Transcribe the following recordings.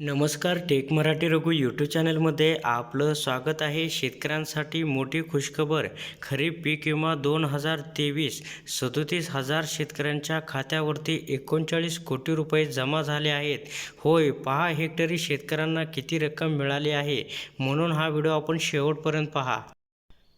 नमस्कार take Marathi Raghu YouTube चॅनलमध्ये आपलं स्वागत आहे. शेतकऱ्यांसाठी मोठी खुशखबर खरीप पीक विमा दोन हजार तेवीस सदोतीस हजार शेतकऱ्यांच्या खात्यावरती एकोणचाळीस कोटी रुपये जमा झाले आहेत. होय पहा हेक्टरी शेतकऱ्यांना किती रक्कम मिळाली आहे. म्हणून हा व्हिडिओ आपण शेवटपर्यंत पहा.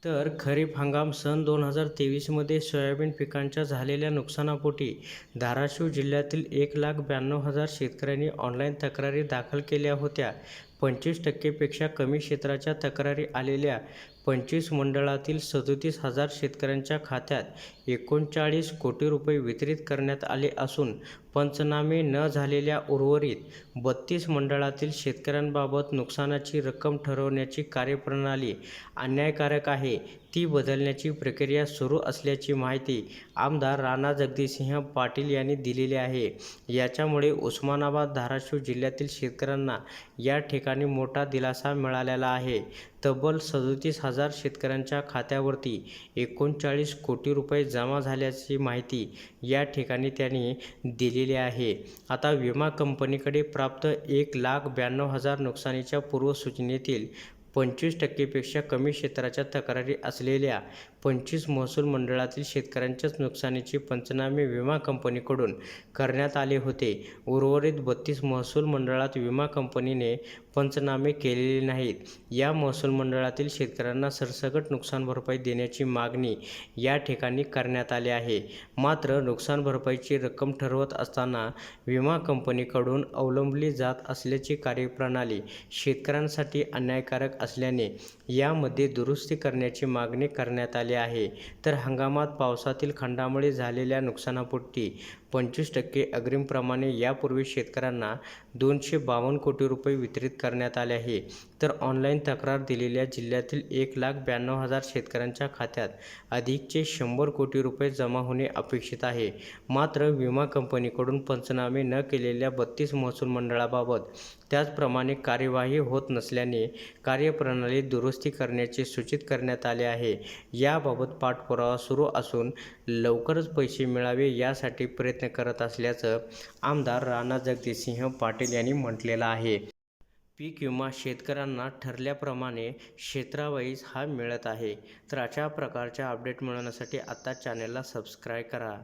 तर खरीप हंगाम सन दोन हजार तेवीसमध्ये सोयाबीन पिकांच्या झालेल्या नुकसानापोटी धाराशिव जिल्ह्यातील एक लाख ब्याण्णव हजार शेतकऱ्यांनी ऑनलाईन तक्रारी दाखल केल्या होत्या. पंचवीस टक्केपेक्षा कमी क्षेत्राच्या तक्रारी आलेल्या पंचवीस मंडळातील सदोतीस हजार शेतकऱ्यांच्या खात्यात एकोणचाळीस कोटी रुपये वितरित करण्यात आले असून पंचनामे न झालेल्या उर्वरित बत्तीस मंडळातील शेतकऱ्यांबाबत नुकसानाची रक्कम ठरवण्याची कार्यप्रणाली अन्यायकारक आहे. ती बदलण्याची प्रक्रिया सुरू असल्याची माहिती आमदार राणा जगजितसिंह पाटील यांनी दिलेली आहे. याच्यामुळे उस्मानाबाद धाराशिव जिल्ह्यातील शेतकऱ्यांना या ठिकाणी मोठा दिलासा मिळालेला आहे. तब्बल सदोतीस हजार शेतकऱ्यांच्या खात्यावरती एकोणचाळीस कोटी रुपये जमा झाल्याची माहिती या ठिकाणी त्यांनी दिलेली आहे. आता विमा कंपनीकडे प्राप्त एक लाख ब्याण्णव हजार नुकसानीच्या पूर्वसूचनेतील पंचवीस टक्केपेक्षा कमी क्षेत्राच्या तक्रारी असलेल्या पंचवीस महसूल मंडळातील शेतकऱ्यांच्याच नुकसानीचे पंचनामे विमा कंपनीकडून करण्यात आले होते. उर्वरित बत्तीस महसूल मंडळात विमा कंपनीने पंचनामे केलेले नाहीत. या महसूल मंडळातील शेतकऱ्यांना सरसकट नुकसान भरपाई देण्याची मागणी या ठिकाणी करण्यात आली आहे. मात्र नुकसान भरपाईची रक्कम ठरवत असताना विमा कंपनीकडून अवलंबली जात असल्याची कार्यप्रणाली शेतकऱ्यांसाठी अन्यायकारक असल्याने यामध्ये दुरुस्ती करण्याची मागणी करण्यात आली आहे. तर हंगामात पावसातील खंडामुळे झालेल्या नुकसानापोटी पंचवीस टक्के अग्रिमप्रमाणे यापूर्वी शेतकऱ्यांना दोनशे बावन्न कोटी रुपये वितरित करण्यात आले आहे. तर ऑनलाईन तक्रार दिलेल्या जिल्ह्यातील एक लाख ब्याण्णव हजार शेतकऱ्यांच्या खात्यात अधिकचे शंभर कोटी रुपये जमा होणे अपेक्षित आहे. मात्र विमा कंपनीकडून पंचनामे न केलेल्या बत्तीस महसूल मंडळाबाबत त्याचप्रमाणे कार्यवाही होत नसल्याने कार्यप्रणाली दुरुस्ती करण्याचे सूचित करण्यात आले आहे. याबाबत पाठपुरावा सुरू असून लवकरच पैसे मिळावे यासाठी प्रयत्न करत असल्याचं आमदार राणा जगदीशसिंह पाटील यांनी म्हटलेलं आहे. पीक विमा शेतकऱ्यांना ठरल्याप्रमाणे क्षेत्रावाईज हा मिळत आहे. तर अशा प्रकारच्या अपडेट मिळवण्यासाठी आत्ता चॅनेलला सबस्क्राईब करा.